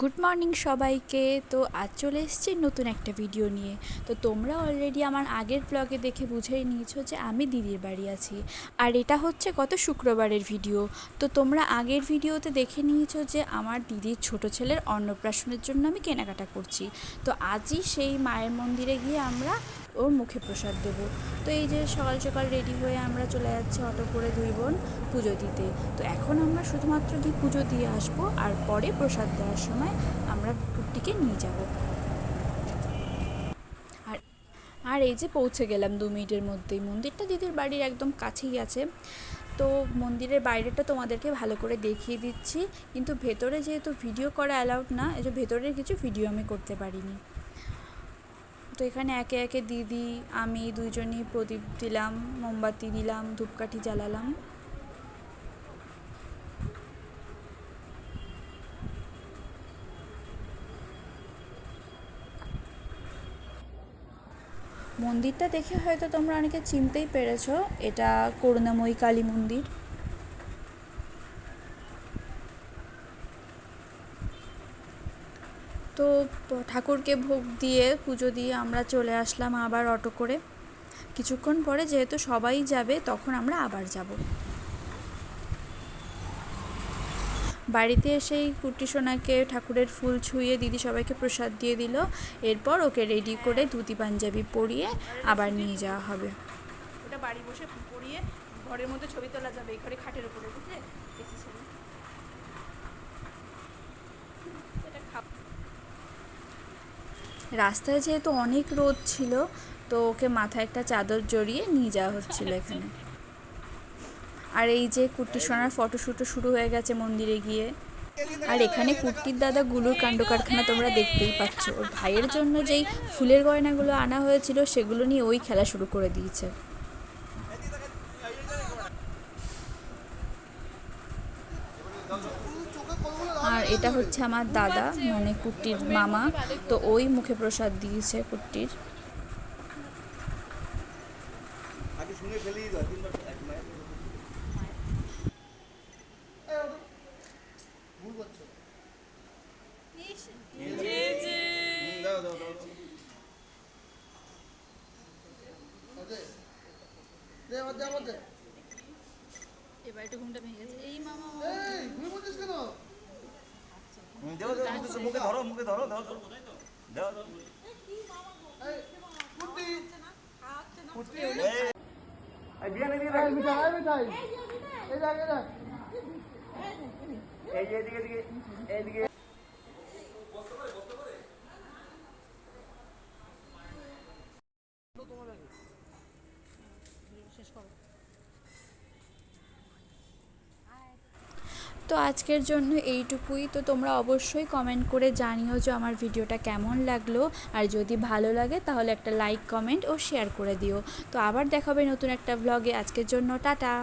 Good morning সবাইকে। তো আজ চলে এসেছি নতুন একটা ভিডিও নিয়ে। তো তোমরা অলরেডি আমার আগের ব্লগে দেখে বুঝেই নিয়েছো যে আমি দিদির বাড়ি আছি। আর এটা হচ্ছে গত শুক্রবারের ভিডিও তো তোমরা আগের ভিডিওতে দেখে নিয়েছো যে আমার দিদির ছোট ছেলের অন্নপ্রাশনের জন্য আমি কেনাকাটা করছি। তো আজই সেই মায়ের মন্দিরে গিয়ে আমরা ওর মুখে প্রসাদ দেবো। তো এই যে সকাল সকাল রেডি হয়ে আমরা চলে যাচ্ছি অটো করে দুই বোন পুজো দিতে। তো এখন আমরা শুধুমাত্র গিয়ে পুজো দিয়ে আসব আর পরে প্রসাদ দেওয়ার সময় আমরা কুট্টিকে নিয়ে যাব। আর আর এই যে পৌঁছে গেলাম দু মিনিটের মধ্যেই। মন্দিরটা দিদির বাড়ির একদম কাছেই আছে। তো মন্দিরের বাইরেটা তোমাদেরকে ভালো করে দেখিয়ে দিচ্ছি। কিন্তু ভেতরে যেহেতু ভিডিও করা অ্যালাউড না, এই যে ভেতরের কিছু ভিডিও আমি করতে পারিনি। তো এখানে একে একে দিদি, আমি দুইজনই প্রদীপ দিলাম, মোমবাতি দিলাম, ধূপকাঠি জ্বালালাম। মন্দিরটা দেখে হয়তো তোমরা অনেকে চিনতেই পেরেছ, এটা করুণাময়ী কালী মন্দির। তো ঠাকুরকে ভোগ দিয়ে পুজো দিয়ে আমরা চলে আসলাম আবার অটো করে। কিছুক্ষণ পরে যেহেতু সবাই যাবে, তখন আমরা আবার যাব। বাড়িতে এসেই কুটি সোনাকে ঠাকুরের ফুল ছুঁয়ে দিদি সবাইকে প্রসাদ দিয়ে দিল। এরপর ওকে রেডি করে ধুতি পাঞ্জাবি পরিয়ে আবার নিয়ে যাওয়া হবে। ওটা বাড়ি বসে পরিয়ে ঘরের মধ্যে ছবি তোলা যাবে, এই ঘরে খাটের উপরে, বুঝলে এসি ছেলে এটা খাব রাস্তায় যেহেতু অনেক রোদ ছিল, তো ওকে মাথায় একটা চাদর জড়িয়ে নিয়ে যাওয়া হচ্ছিল এখানে। আর এই যে কুট্টি সোনার ফটোশ্যুটও শুরু হয়ে গেছে মন্দিরে গিয়ে। আর এখানে কুর্তির দাদা গুলুর কাণ্ড কারখানা তোমরা দেখতেই পাচ্ছ। ওর ভাইয়ের জন্য যেই ফুলের গয়নাগুলো আনা হয়েছিল, সেগুলো নিয়ে ওই খেলা শুরু করে দিয়েছে। আর এটা হচ্ছে আমার দাদা মানে কুট্টির মামা। তো ওই মুখে প্রসাদ দিয়েছে কুট্টির। এবার একটু ঘুমটা ভেঙে গেছে। এই মামা এই ভুল বলছিস কেন হুম, দাও দাও মুখে ধরো মুখে ধরো দাও দাও দাও দাও এই তো আজকের জন্য এইটুকুই। তো তোমরা অবশ্যই কমেন্ট করে জানিও যে আমার ভিডিওটা কেমন লাগল। আর যদি ভালো লাগে তাহলে একটা লাইক কমেন্ট ও শেয়ার করে দিও। তো আবার দেখাবে নতুন একটা ব্লগে আজকের জন্য টাটা!